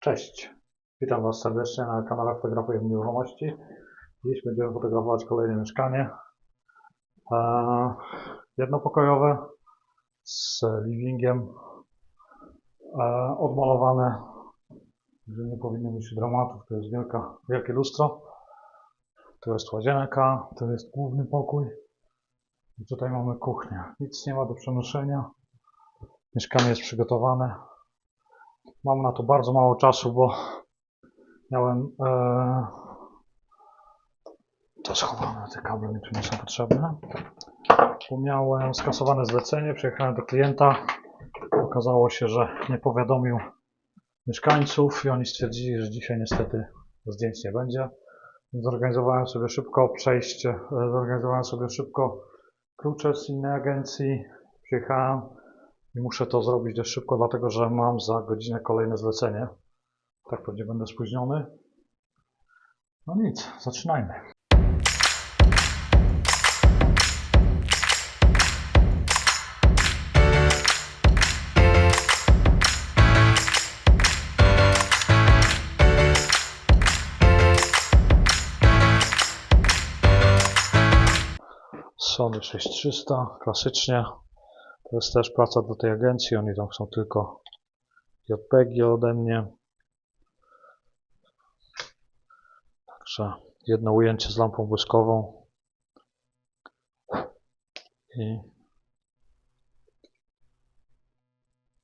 Cześć, witam Was serdecznie na kanale Fotografuję Nieruchomości. Dziś będziemy fotografować kolejne mieszkanie. Eee, jednopokojowe z livingiem, eee, odmalowane, że nie powinno być dramatów. To jest wielka, wielkie lustro. Tu jest łazienka, to jest główny pokój. I tutaj mamy kuchnię. Nic nie ma do przenoszenia. Mieszkanie jest przygotowane. Mam na to bardzo mało czasu, bo miałem e, to schowane, te kable mi tu nie są potrzebne. Miałem skasowane zlecenie, przyjechałem do klienta. Okazało się, że nie powiadomił mieszkańców i oni stwierdzili, że dzisiaj niestety zdjęć nie będzie. Zorganizowałem sobie szybko przejście, e, zorganizowałem sobie szybko klucze z innej agencji. Przyjechałem i muszę to zrobić dość szybko, dlatego że mam za godzinę kolejne zlecenie. Tak pewnie będę spóźniony. No nic, zaczynajmy. Sony 6300, klasycznie. To jest też praca dla tej agencji, oni tam chcą tylko JPEGi ode mnie. Także jedno ujęcie z lampą błyskową i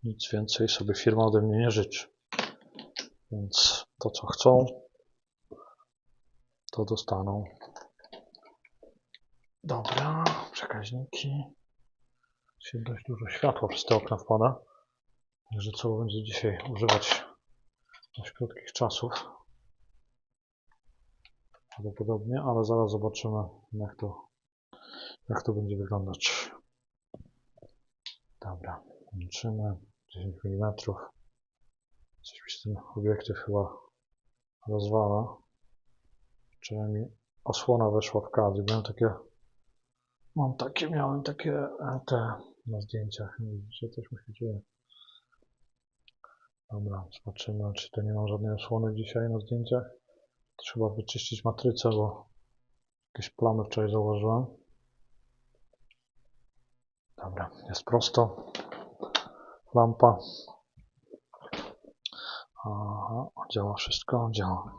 nic więcej sobie firma ode mnie nie życzy. Więc to co chcą, to dostaną. Dobra, przekaźniki się dość dużo światła przez te okna wpada. Także co będzie dzisiaj używać dość krótkich czasów. Prawdopodobnie, ale zaraz zobaczymy jak to, jak to będzie wyglądać. Dobra, łączymy 10 mm. Coś mi się ten obiektyw chyba rozwala. Wczoraj mi osłona weszła w kadr. Miałem takie Mam takie, miałem takie e, te na zdjęciach. Widzicie, coś mi się dzieje. Dobra, zobaczymy, czy to nie mam żadnej osłony dzisiaj na zdjęciach. Trzeba wyczyścić matrycę, bo jakieś plamy wczoraj założyłem. Dobra, jest prosto. Lampa. Aha, działa wszystko, działa.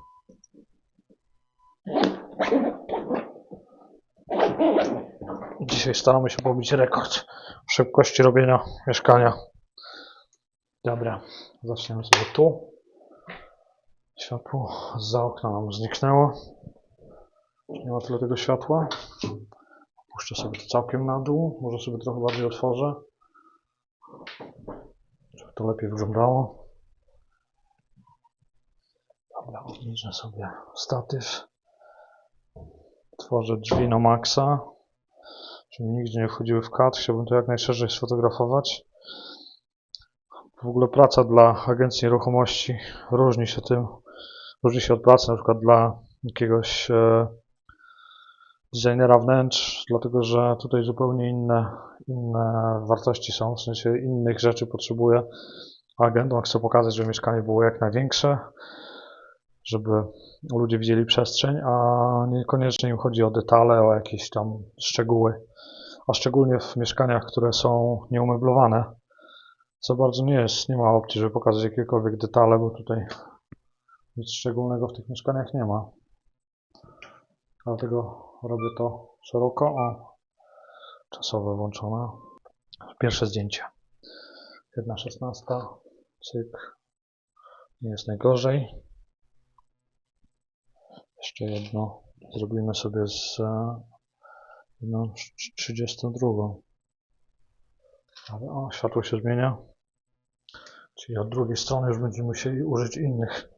Dzisiaj staramy się pobić rekord szybkości robienia mieszkania. Dobra, zaczniemy sobie tu. Światło za okna nam zniknęło. Nie ma tyle tego światła. Puszczę sobie to całkiem na dół. Może sobie trochę bardziej otworzę. Żeby to lepiej wyglądało. Dobra, obniżę sobie statyw. Tworzę drzwi na maksa żeby nigdzie nie wchodziły w kadr. Chciałbym to jak najszerzej sfotografować. W ogóle praca dla agencji nieruchomości różni się tym, różni się od pracy na przykład dla jakiegoś e, designera wnętrz, dlatego że tutaj zupełnie inne, inne wartości są, w sensie innych rzeczy potrzebuje agent. On chce pokazać, żeby mieszkanie było jak największe, żeby ludzie widzieli przestrzeń, a niekoniecznie im chodzi o detale, o jakieś tam szczegóły a szczególnie w mieszkaniach, które są nieumeblowane. Co bardzo nie jest, nie ma opcji, żeby pokazać jakiekolwiek detale, bo tutaj nic szczególnego w tych mieszkaniach nie ma. Dlatego robię to szeroko, o czasowe włączone. Pierwsze zdjęcie. Jedna szesnasta, cyk, nie jest najgorzej. Jeszcze jedno zrobimy sobie z no, 32. Ale o, światło się zmienia. Czyli od drugiej strony już będziemy musieli użyć innych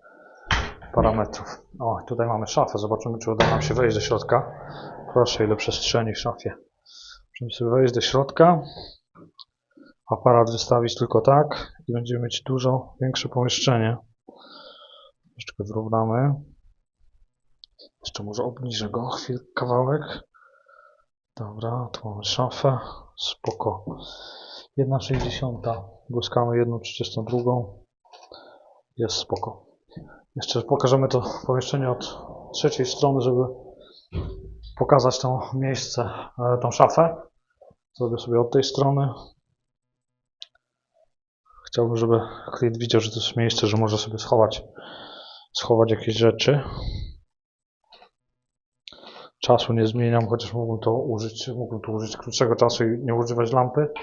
parametrów. O, tutaj mamy szafę. Zobaczymy, czy uda nam się wejść do środka. Proszę, ile przestrzeni w szafie. Musimy sobie wejść do środka. Aparat wystawić tylko tak i będziemy mieć dużo większe pomieszczenie. Jeszcze wyrównamy. Jeszcze może obniżę go chwilę, kawałek. Dobra, tu mamy szafę. Spoko. 1,60. Błyskamy 1,32. Jest spoko. Jeszcze pokażemy to pomieszczenie od trzeciej strony, żeby pokazać to miejsce, e, tą szafę. Zrobię sobie od tej strony. Chciałbym, żeby klient widział, że to jest miejsce, że może sobie schować, schować jakieś rzeczy. Czasu nie zmieniam, chociaż mógłbym to użyć, mógłbym tu użyć krótszego czasu i nie używać lampy.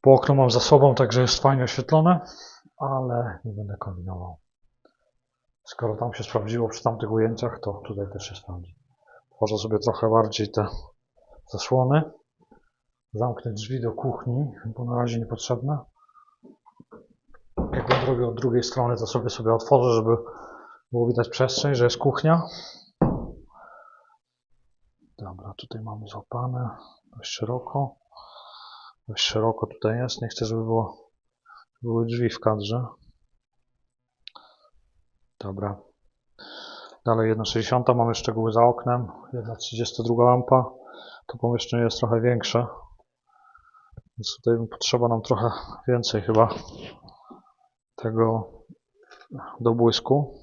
Po okno mam za sobą, także jest fajnie oświetlone, ale nie będę kombinował. Skoro tam się sprawdziło przy tamtych ujęciach, to tutaj też się sprawdzi. Tworzę sobie trochę bardziej te zasłony. Zamknę drzwi do kuchni, bo na razie niepotrzebne. Jak będę robił od drugiej strony, to sobie sobie otworzę, żeby było widać przestrzeń, że jest kuchnia. Dobra, tutaj mamy złapane dość szeroko. Dość szeroko tutaj jest. Nie chcę, żeby było, były drzwi w kadrze. Dobra. Dalej 1,60. Mamy szczegóły za oknem. 1,32 lampa. To pomieszczenie jest trochę większe. Więc tutaj potrzeba nam trochę więcej chyba tego do błysku.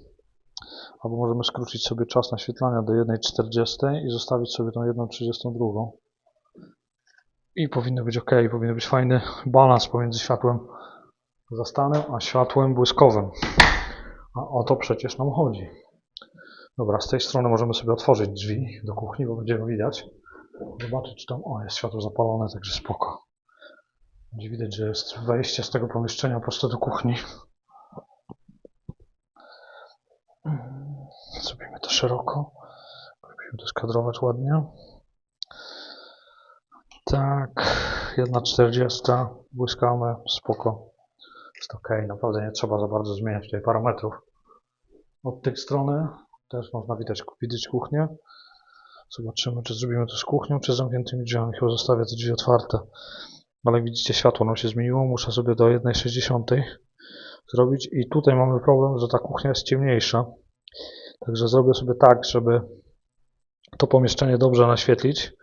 Albo możemy skrócić sobie czas naświetlania do 1,40 i zostawić sobie tą 1,32. I powinno być ok, powinien być fajny balans pomiędzy światłem zastanem a światłem błyskowym. A o to przecież nam chodzi. Dobra, z tej strony możemy sobie otworzyć drzwi do kuchni, bo będziemy widać. Zobaczyć, czy tam. O, jest światło zapalone, także spoko. Będzie widać, że jest wejście z tego pomieszczenia prosto do kuchni. Zrobimy to szeroko. Musimy to skadrować ładnie. Tak, 1,40. Błyskamy, spoko. Jest ok, naprawdę nie trzeba za bardzo zmieniać tutaj parametrów. Od tej strony też można widać, widzieć kuchnię. Zobaczymy, czy zrobimy to z kuchnią, czy z zamkniętymi drzwiami. Chyba zostawię te drzwi otwarte. Ale widzicie, światło nam się zmieniło. Muszę sobie do 1,60 zrobić. I tutaj mamy problem, że ta kuchnia jest ciemniejsza. Także zrobię sobie tak, żeby to pomieszczenie dobrze naświetlić,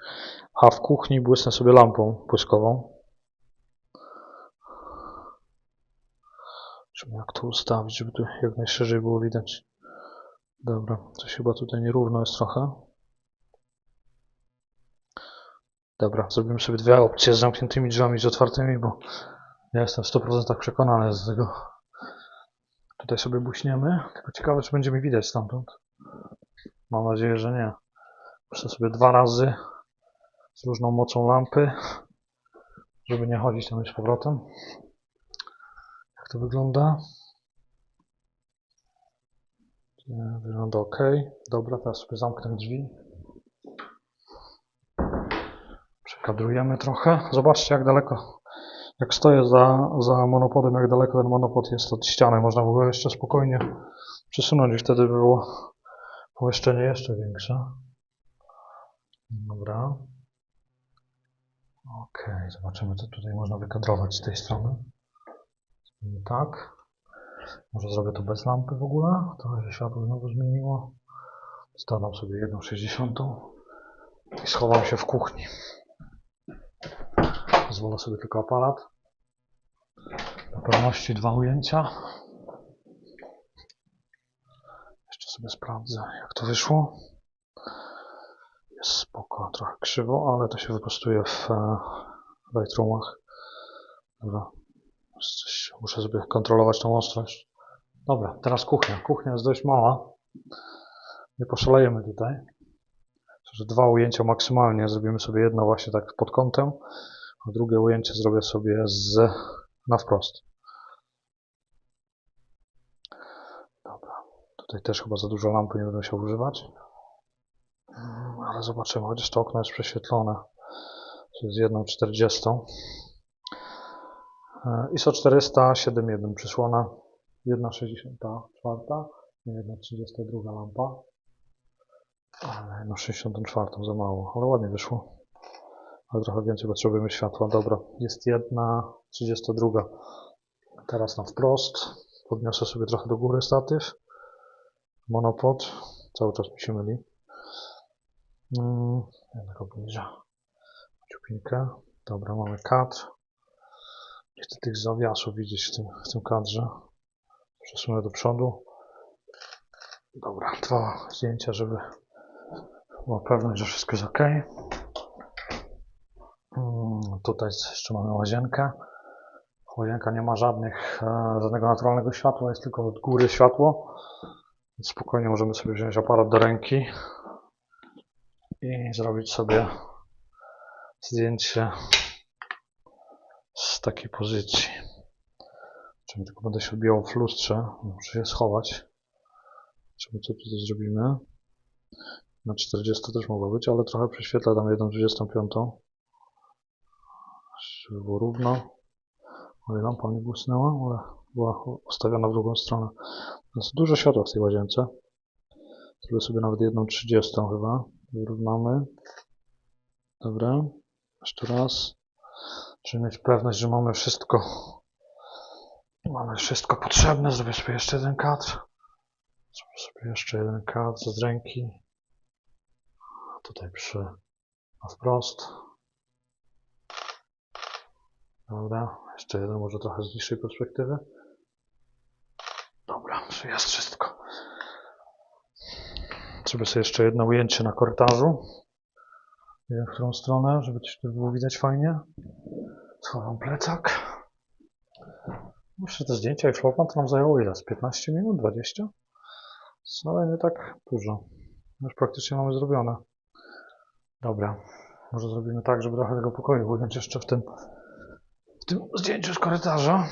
a w kuchni błysnę sobie lampą błyskową. Zobaczymy jak to ustawić, żeby tu jak najszerzej było widać. Dobra, coś chyba tutaj nierówno jest trochę. Dobra, zrobimy sobie dwie opcje z zamkniętymi drzwiami i z otwartymi, bo ja jestem w 100% przekonany z tego. Tutaj sobie buśniemy. Tylko ciekawe, czy będzie mi widać stamtąd. Mam nadzieję, że nie. Muszę sobie dwa razy z różną mocą lampy, żeby nie chodzić tam już z powrotem. Jak to wygląda? Wygląda ok. Dobra, teraz sobie zamknę drzwi. Przekadrujemy trochę. Zobaczcie, jak daleko, jak stoję za, za monopodem, jak daleko ten monopod jest od ściany. Można było jeszcze spokojnie przesunąć i wtedy by było pomieszczenie jeszcze większe. Dobra. Ok, zobaczymy, co tutaj można wykadrować z tej strony. Tak. Może zrobię to bez lampy w ogóle. Trochę się światło znowu zmieniło. Stawiam sobie 1,60 i schowam się w kuchni. Pozwolę sobie tylko aparat. Pewności dwa ujęcia. Jeszcze sobie sprawdzę, jak to wyszło. Jest spoko, trochę krzywo, ale to się wyprostuje w e, Lightroomach. Dobra, muszę sobie kontrolować tą ostrość. Dobra, teraz kuchnia. Kuchnia jest dość mała. Nie poszalejemy tutaj. Że dwa ujęcia maksymalnie. Zrobimy sobie jedno właśnie tak pod kątem, a drugie ujęcie zrobię sobie z na wprost. Dobra. Tutaj też chyba za dużo lampy nie będę musiał używać. Mm, Ale zobaczymy, chociaż to okno jest prześwietlone. To jest 1,40. E, ISO 400 7.1 przysłona 1,64 nie 1,32 lampa ale 1,64 za mało, ale ładnie wyszło ale trochę więcej potrzebujemy światła dobra, jest 1,32 teraz na wprost podniosę sobie trochę do góry statyw monopod cały czas mi się myli mm, jednak obniżę ciupinkę dobra, mamy kadr nie chcę tych zawiasów widzieć w tym, w tym kadrze. Przesunę do przodu. Dobra, dwa zdjęcia, żeby była pewność, że wszystko jest ok. Mm, Tutaj jeszcze mamy łazienkę. Łazienka nie ma żadnych, e, żadnego naturalnego światła, jest tylko od góry światło. Spokojnie możemy sobie wziąć aparat do ręki i zrobić sobie zdjęcie z takiej pozycji. Czyli tylko będę się odbijał w lustrze, muszę się schować. Zobaczymy co tutaj zrobimy. Na 40 też mogło być, ale trochę prześwietlę dam 1,25. Żeby było równo. Ale lampa mi błysnęła, ale była ustawiona w drugą stronę. Jest dużo światła w tej łazience. Zrobię sobie nawet 1,30 chyba. Wyrównamy. Dobra. Jeszcze raz. Żeby mieć pewność, że mamy wszystko. Mamy wszystko potrzebne. Zrobię sobie jeszcze jeden kadr. Zrobię sobie jeszcze jeden kadr z ręki. Tutaj przy na wprost. Dobra, jeszcze jeden może trochę z niższej perspektywy. Czy jest wszystko. Zrobię sobie jeszcze jedno ujęcie na korytarzu. Nie wiem, w którą stronę, żeby coś tu było widać fajnie. Schowam plecak. Myślę, te zdjęcia i flopan to nam zajęło ile? Z 15 minut? 20? Ale nie tak dużo. Już praktycznie mamy zrobione. Dobra. Może zrobimy tak, żeby trochę tego pokoju ująć jeszcze w tym, w tym zdjęciu z korytarza.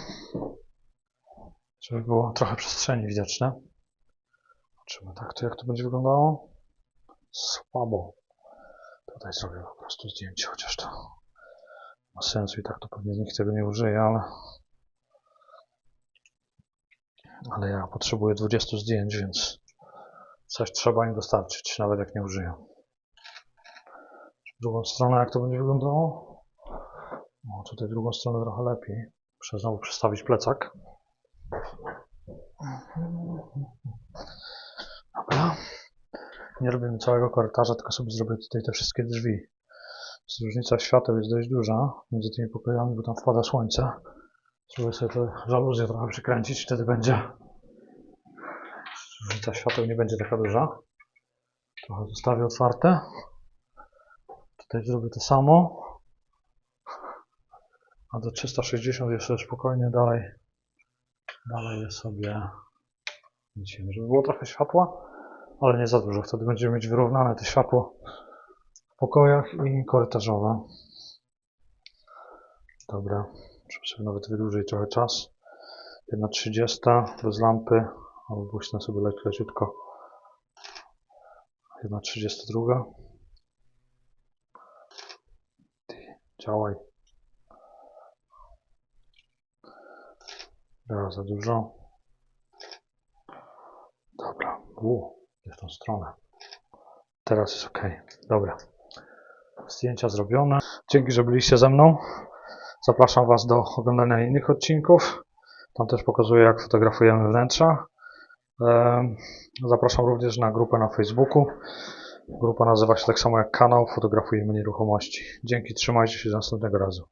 Żeby było trochę przestrzeni widoczne. Zobaczymy tak to jak to będzie wyglądało. Słabo. Tutaj zrobię po prostu zdjęcie, chociaż to ma sensu i tak to pewnie nikt tego nie użyje, ale ale ja potrzebuję 20 zdjęć, więc coś trzeba im dostarczyć, nawet jak nie użyję. Drugą stronę jak to będzie wyglądało? No, tutaj drugą stronę trochę lepiej. Muszę znowu przestawić plecak. Dobra. Nie robimy całego korytarza, tylko sobie zrobię tutaj te wszystkie drzwi. Różnica świateł jest dość duża między tymi pokojami, bo tam wpada słońce. Spróbuję sobie te żaluzje trochę przykręcić, wtedy będzie różnica świateł nie będzie taka duża. Trochę zostawię otwarte. Tutaj zrobię to samo. A do 360 jeszcze spokojnie dalej dalej je sobie widzimy, żeby było trochę światła, ale nie za dużo. Wtedy będziemy mieć wyrównane te światło w pokojach i korytarzowe. Dobra, żeby sobie nawet wydłużyć trochę czas. 1.30 bez lampy, albo błysnę sobie lekko leciutko. 1.32 Ty, Działaj. Teraz za dużo. Dobra, u, w tą stronę. Teraz jest ok. Dobra. Zdjęcia zrobione. Dzięki, że byliście ze mną. Zapraszam Was do oglądania innych odcinków. Tam też pokazuję, jak fotografujemy wnętrza. Zapraszam również na grupę na Facebooku. Grupa nazywa się tak samo jak kanał Fotografujemy Nieruchomości. Dzięki, trzymajcie się do następnego razu.